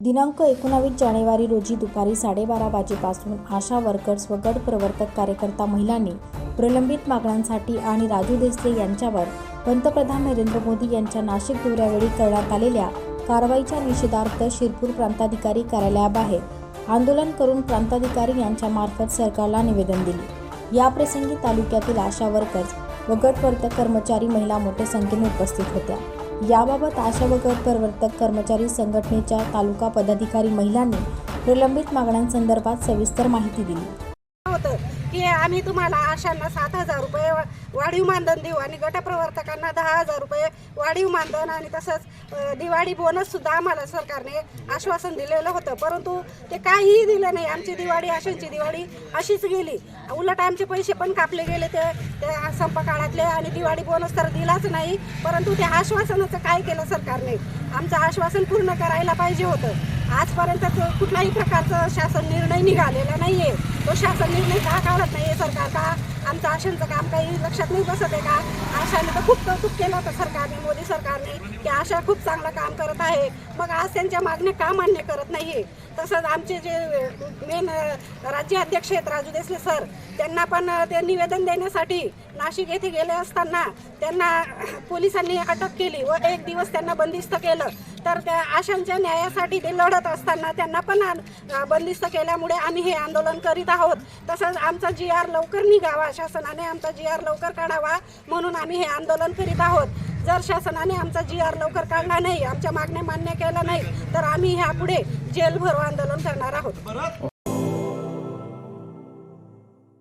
दिनांक एकोणावीस जानेवारी रोजी दुपारी साडेबारा वाजेपासून आशा वर्कर्स व गट प्रवर्तक कार्यकर्ता महिलांनी प्रलंबित मागण्यांसाठी आणि राजू देसले यांच्यावर पंतप्रधान नरेंद्र मोदी यांच्या नाशिक दौऱ्यावेळी करण्यात आलेल्या कारवाईच्या निषेधार्थ शिरपूर प्रांताधिकारी कार्यालयाबाहेर आंदोलन करून प्रांताधिकारी यांच्यामार्फत सरकारला निवेदन दिले. याप्रसंगी तालुक्यातील आशा वर्कर्स व गटवर्तक कर्मचारी महिला मोठ्या संख्येने उपस्थित होत्या. याबाबत आशा व गट प्रवर्तक कर्मचारी संघटनेच्या तालुका पदाधिकारी महिलांनी प्रलंबित मागण्यांसंदर्भात सविस्तर माहिती दिली. की आम्ही तुम्हाला आशांना सात हजार रुपये वाढीव मानधन देऊ आणि गटप्रवर्तकांना दहा हजार रुपये वाढीव मानधन आणि तसंच दिवाळी बोनससुद्धा आम्हाला सरकारने आश्वासन दिलेलं होतं. परंतु ते काहीही दिलं नाही. आमची दिवाळी आशांची दिवाळी अशीच गेली. उलट आमचे पैसे पण कापले गेले ते त्या संपकाळातले आणि दिवाळी बोनस तर दिलाच नाही. परंतु त्या आश्वासनाचं काय केलं सरकारने? आमचं आश्वासन पूर्ण करायला पाहिजे होतं. आजपर्यंत कुठल्याही प्रकारचं शासन निर्णय निघालेला नाही आहे तो शासन निर्णय का काढत नाही सरकार का? आमचं आशांचं काम काही लक्षात नाही बसत आहे का? आशाने तर खूप कौतुक केलं होतं सरकारने मोदी सरकारने की आशा खूप चांगलं काम करत आहे. मग आज त्यांच्या मागण्या का मान्य करत नाही तसंच आमचे जे मेन राज्याध्यक्ष आहेत राजू देसले सर त्यांना पण ते निवेदन देण्यासाठी नाशिक येथे गेले असताना त्यांना पोलिसांनी अटक केली व एक दिवस त्यांना बंदिस्त केलं. तर त्या आशांच्या न्यायासाठी ते लढत असताना त्यांना पण बंदिस्त केल्यामुळे आम्ही हे आंदोलन करीत आहोत. तसंच आमचा जी आर लवकर निघावा शासनाने आमचा जी आर लवकर काढावा म्हणून आम्ही हे आंदोलन करीत आहोत. जर शासनाने आमचा जी आर लवकर काढला नाही आमच्या मागण्या मान्य केल्या नाही तर आम्ही ह्यापुढे जेल भरो आंदोलन करणार आहोत.